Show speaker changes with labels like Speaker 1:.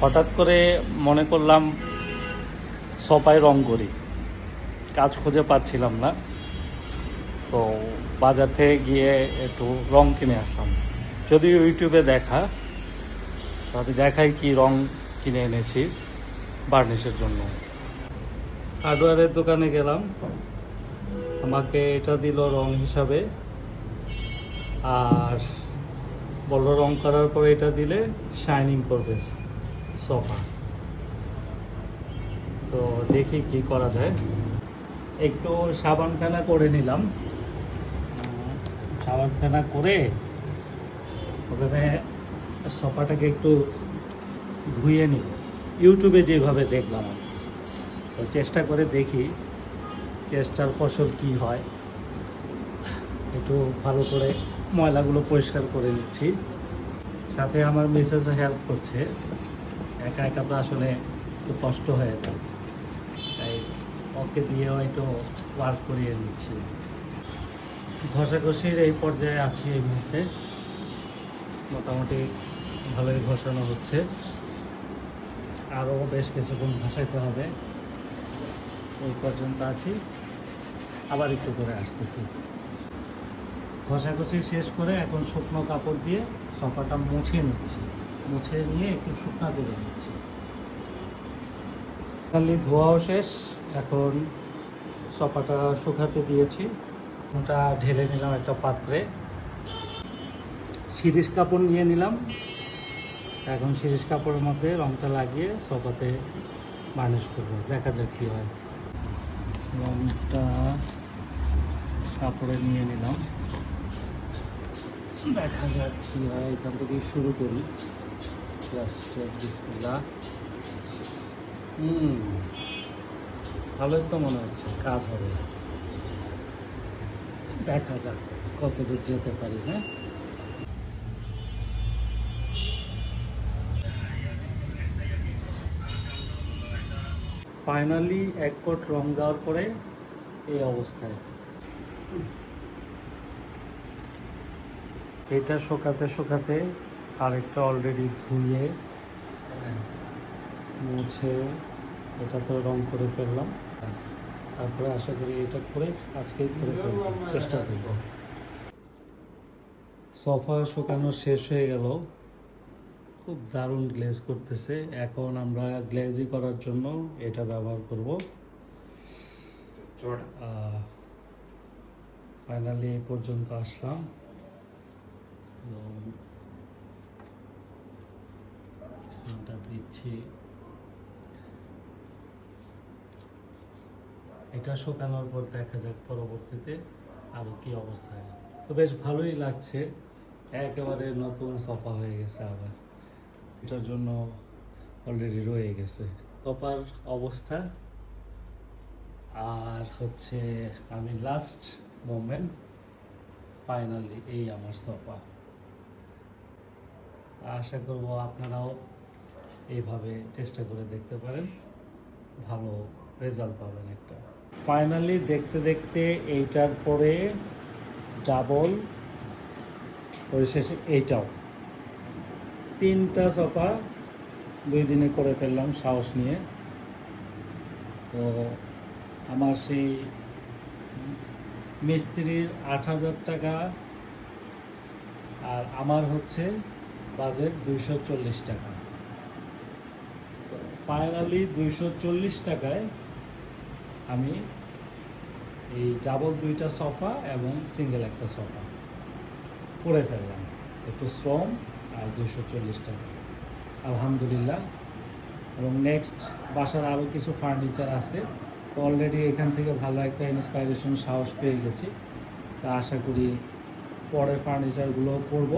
Speaker 1: হঠাৎ করে মনে করলাম সপায় রং করি। কাজ খুঁজে পাচ্ছিলাম না। তো বাজার থেকে গিয়ে একটু রং কিনে আসলাম। যদিও ইউটিউবে দেখা তবে দেখাই কি রং কিনে এনেছি বার্নিশের জন্য। হার্ডওয়্যারের দোকানে গেলাম। আমাকে এটা দিল রং হিসাবে। আর বলল রং করার পরে এটা দিলে শাইনিং করবে। সোফা। তো দেখি কি করা যায়। একটু সাবান ফেনা করে নিলাম। সাবান ফেনা করে ওখানে সোফাটাকে একটু ধুয়ে নিব ইউটিউবে যেভাবে দেখলাম আমি। তো চেষ্টা করে দেখি চেষ্টার ফসল কি হয়। একটু ভালো করে ময়লাগুলো পরিষ্কার করে নিচ্ছি। সাথে আমার মিসেসও হেল্প করছে। একা একা তো আসলে একটু কষ্ট হয়ে যায়। তাই ওকে দিয়েও একটু ওয়ার্ক করিয়ে নিচ্ছি। ঘষাঘষির এই পর্যায়ে আছি এই মুহূর্তে। মোটামুটি ভালোই ঘষানো হচ্ছে। আরও বেশ কিছুক্ষণ ঘষাইতে হবে। এই পর্যন্ত আছি। আবার একটু করে আসতেছি। ঘষাঘষি শেষ করে এখন শুকনো কাপড় দিয়ে সোফাটা মুছে নিচ্ছি। মুছে নিয়ে একটু শুকনা করে নিচ্ছি। ধোয়াও শেষ, এখন সোফাটা শুকাতে দিয়েছি। ওটা ঢেলে নিলাম একটা পাত্রে। শিরিষ কাপড় নিয়ে নিলাম। এখন শিরিষ কাপড়ের মধ্যে রংটা লাগিয়ে সোফাতে বার্নিশ করব। দেখা যাক কি হয়। রংটা কাপড়ে নিয়ে নিলাম। দেখা যাক কি হয়, এখান থেকে শুরু করি। ভালোই তো মনে হচ্ছে, কাজ হবে। দেখা যাক কত দূর যেতে পারি হ্যাঁ? ফাইনালি এক কোট রং দেওয়ার পরে এই অবস্থায়। এটা শোকাতে শোকাতে আরেকটা অলরেডি ধুয়ে মুছে এটা তো রং করে ফেললাম। তারপরে আশা করি এটা করে আজকেই করে ফেলব। চেষ্টা করব। সোফা শুকানো শেষ হয়ে গেল। খুব দারুণ গ্লেজ করতেছে। এখন আমরা গ্লেজি করার জন্য এটা ব্যবহার করব। ফাইনালি এ পর্যন্ত আসলাম। এবং সিনটা দিচ্ছি এটা শুকানোর পর দেখা যাক পরবর্তীতে আরও কি অবস্থায় তো বেশ ভালোই লাগছে। একেবারে নতুন সফা হয়ে গেছে আবার। এটার জন্য অলরেডি রয়ে গেছে। সফার অবস্থা। আর হচ্ছে আমি লাস্ট মোমেন্ট ফাইনালি এই আমার সফা। আশা করব আপনারাও এইভাবে চেষ্টা করে দেখতে পারেন। ভালো রেজাল্ট পাবেন একটা। ফাইনালি দেখতে দেখতে এইটার পরে ডাবল পরিশেষে এইটাও। তিনটা সোফা দুই দিনে করে ফেললাম সাহস নিয়ে। তো আমার সেই মিস্ত্রির আট হাজার টাকা আর আমার হচ্ছে বাজেট দুইশো চল্লিশ টাকা। ফাইনালি দুইশো চল্লিশ টাকায় আমি এই ডাবল দুইটা সোফা এবং সিঙ্গেল একটা সোফা করে ফেললাম। একটু শ্রম আর দুইশো চল্লিশ টাকা। আলহামদুলিল্লাহ। এবং নেক্সট বাসার আরও কিছু ফার্নিচার আছে। তো অলরেডি এখান থেকে ভালো একটা ইন্সপাইরেশন সাহস পেয়ে গেছি। তা আশা করি পরের ফার্নিচারগুলো করব।